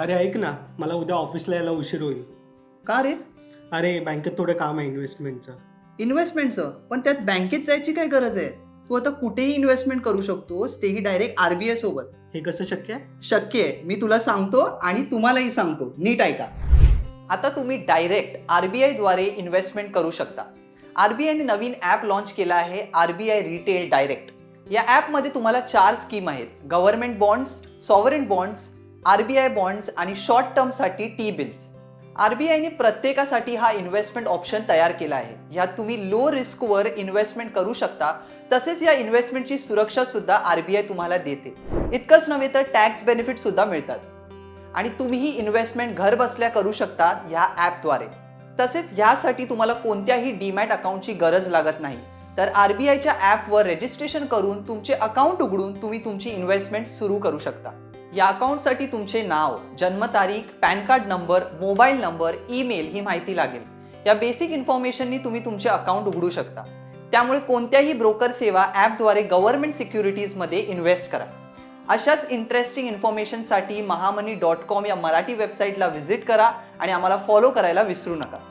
अरे ऐक ना मला उद्या ऑफिसला यायला उशीर होईल. का रे? अरे बँकेत थोडं काम आहे इन्व्हेस्टमेंटचं इन्व्हेस्टमेंटचं पण त्यात बँकेत जायची काय गरज आहे? तू आता कुठेही इन्व्हेस्टमेंट करू शकतोस तेही डायरेक्ट आरबीआय सोबत. हे कसं शक्य आहे? शक्य आहे. मी तुला सांगतो आणि तुम्हालाही सांगतो. नीट ऐका. आता तुम्ही डायरेक्ट आरबीआयद्वारे इन्व्हेस्टमेंट करू शकता. आरबीआयने नवीन ॲप लॉन्च केला आहे आरबीआय रिटेल डायरेक्ट या ॲपमध्ये तुम्हाला चार स्कीम आहेत. Government bonds sovereign bonds RBI bonds आणि शॉर्ट टर्मसाठी टी बिल्स आरबीआयने प्रत्येकासाठी हा इन्व्हेस्टमेंट ऑप्शन तयार केला आहे. ह्यात तुम्ही लो रिस्कवर इन्व्हेस्टमेंट करू शकता. तसेच या इन्व्हेस्टमेंटची सुरक्षा सुद्धा आरबीआय तुम्हाला देते. इतकंच नव्हे तर टॅक्स बेनिफिट सुद्धा मिळतात. आणि तुम्हीही इन्व्हेस्टमेंट घर बसल्या करू शकता ह्या ॲपद्वारे तसेच ह्यासाठी तुम्हाला कोणत्याही डीमॅट अकाउंटची गरज लागत नाही. तर आर बी आयच्या ॲपवर रजिस्ट्रेशन करून तुमचे अकाउंट उघडून तुम्ही तुमची इन्व्हेस्टमेंट सुरू करू शकता. या अकाउंटसाठी तुमचे नाव जन्मतारीख PAN card number mobile number email ही माहिती लागेल. या बेसिक इन्फॉर्मेशननी तुम्ही तुमचे अकाउंट उघडू शकता. त्यामुळे कोणत्याही ब्रोकर सेवा ॲपद्वारे गव्हर्नमेंट सिक्युरिटीजमध्ये इन्व्हेस्ट करा. अशाच इंटरेस्टिंग इन्फॉर्मेशनसाठी महामनी डॉट कॉम या मराठी वेबसाईटला व्हिजिट करा आणि आम्हाला फॉलो करायला विसरू नका.